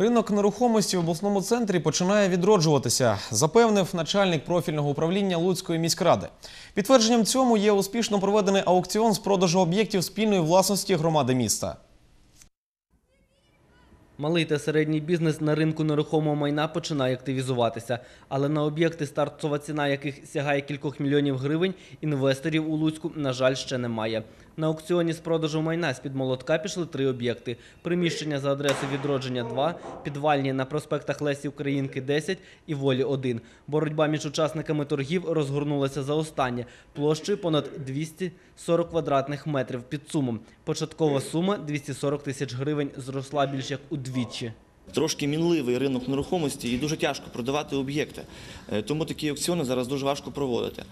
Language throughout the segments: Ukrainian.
Ринок нерухомості в обласному центрі починає відроджуватися, запевнив начальник профільного управління Луцької міськради. Підтвердженням цьому є успішно проведений аукціон з продажу об'єктів спільної власності громади міста. Малий та середній бізнес на ринку нерухомого майна починає активізуватися, але на об'єкти, стартова ціна яких сягає кількох мільйонів гривень, інвесторів у Луцьку, на жаль, ще немає. На аукціоні з продажу майна з-під молотка пішли три об'єкти: приміщення за адресою відродження 2, підвальні на проспектах Лесі Українки 10 і Волі 1. Боротьба між учасниками торгів розгорнулася за останнє площею понад 240 квадратних метрів під сумом. Початкова сума 240 тисяч гривень зросла більш як удвічі. Трошки мінливий ринок нерухомості і дуже тяжко продавати об'єкти. Е, Тому такі аукціони зараз дуже важко проводити.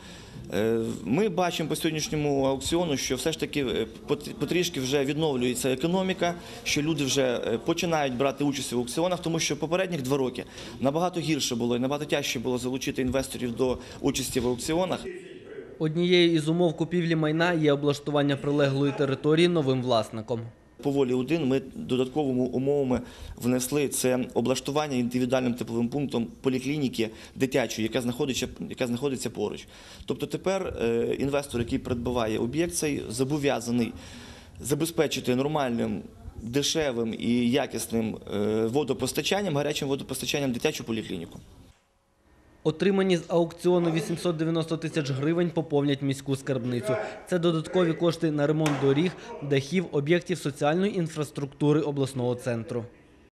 Е, Ми бачимо по сьогоднішньому аукціону, що все ж таки е, пот- потрішки вже відновлюється економіка, що люди вже починають брати участь в аукціонах, тому що попередніх два роки набагато гірше було і набагато тяжче було залучити інвесторів до участі в аукціонах. Однією із умов купівлі майна є облаштування прилеглої території новим власником. По волі 1 ми додатковими умовами внесли це облаштування індивідуальним тепловим пунктом поліклініки дитячої, яка знаходиться, яка знаходиться поруч. Тобто тепер е, інвестор, який придбаває об'єкт, цей зобов'язаний забезпечити нормальним, дешевим і якісним е, водопостачанням, гарячим водопостачанням дитячу поліклініку. Отримані з аукціону 890 тисяч гривень поповнять міську скарбницю. Це додаткові кошти на ремонт доріг, дахів, об'єктів соціальної інфраструктури обласного центру.